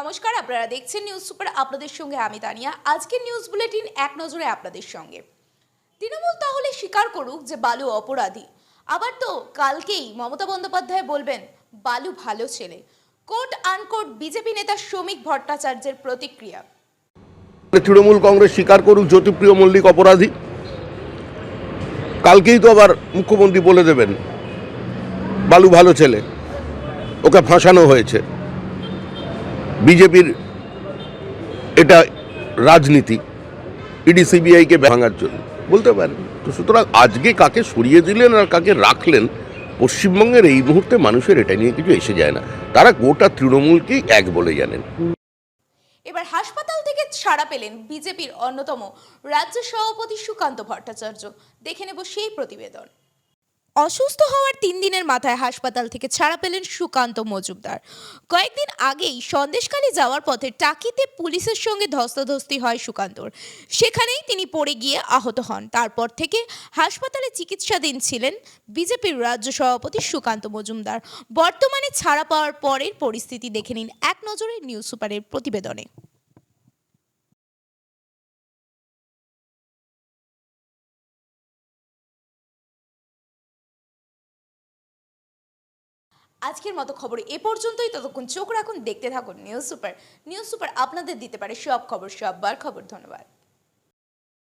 নমস্কার, আপনারা দেখছেন নিউজ সুপার আপনাদের সঙ্গে আমি তানিয়া। আজকের নিউজ বুলেটিন এক নজরে আপনাদের সঙ্গে। তৃণমূল তাহলে স্বীকার করুক যে বালু অপরাধী। আবার তো কালকেই মমতা বন্দ্যোপাধ্যায় বলবেন, বালু ভালো ছেলে। কোট আনকোট বিজেপি নেতা শ্রমিক ভট্টাচার্যের প্রতিক্রিয়া। তৃণমূল কংগ্রেস স্বীকার করুক জ্যোতিপ্রিয় মল্লিক অপরাধী। কালকেই তো আবার মুখ্যমন্ত্রী বলে দেবেন, বালু ভালো ছেলে। ওকে ফাঁসানো হয়েছে। বিজেপির এটা রাজনীতি, ইডি সিবিআইকে ভাঙার জন্য। বলতে পারেন। তো সুতরাং আজকে কাকে সরিয়ে দিলেন আর কাকে রাখলেন, পশ্চিমবঙ্গের এই মুহূর্তে মানুষের এটা নিয়ে কিছু এসে যায় না। তারা গোটা তৃণমূলকেই এক বলে জানেন। এবার হাসপাতাল থেকে ছাড়া পেলেন বিজেপির অন্যতম রাজ্য সভাপতি সুকান্ত ভট্টাচার্য। দেখে নেব সেই প্রতিবেদন। অসুস্থ হওয়ার তিন দিনের মাথায় হাসপাতাল থেকে ছাড়া পেলেন সুকান্ত মজুমদার। কয়েকদিন আগেই সন্দেশকালী যাওয়ার পথে টাকিতে পুলিশের সঙ্গে ধস্তাধস্তি হয় সুকান্তর। সেখানেই তিনি পড়ে গিয়ে আহত হন। তারপর থেকে হাসপাতালে চিকিৎসাধীন ছিলেন বিজেপির রাজ্য সভাপতি সুকান্ত মজুমদার। বর্তমানে ছাড়া পাওয়ার পরের পরিস্থিতি দেখে নিন এক নজরে নিউজ সুপারের প্রতিবেদনে। আজকের মতো খবর এ পর্যন্তই। ততক্ষণ চোখ রাখুন, দেখতে থাকুন। নিউজ সুপার নিউজ সুপার আপনাদের দিতে পারে সব খবর, সববার খবর। ধন্যবাদ।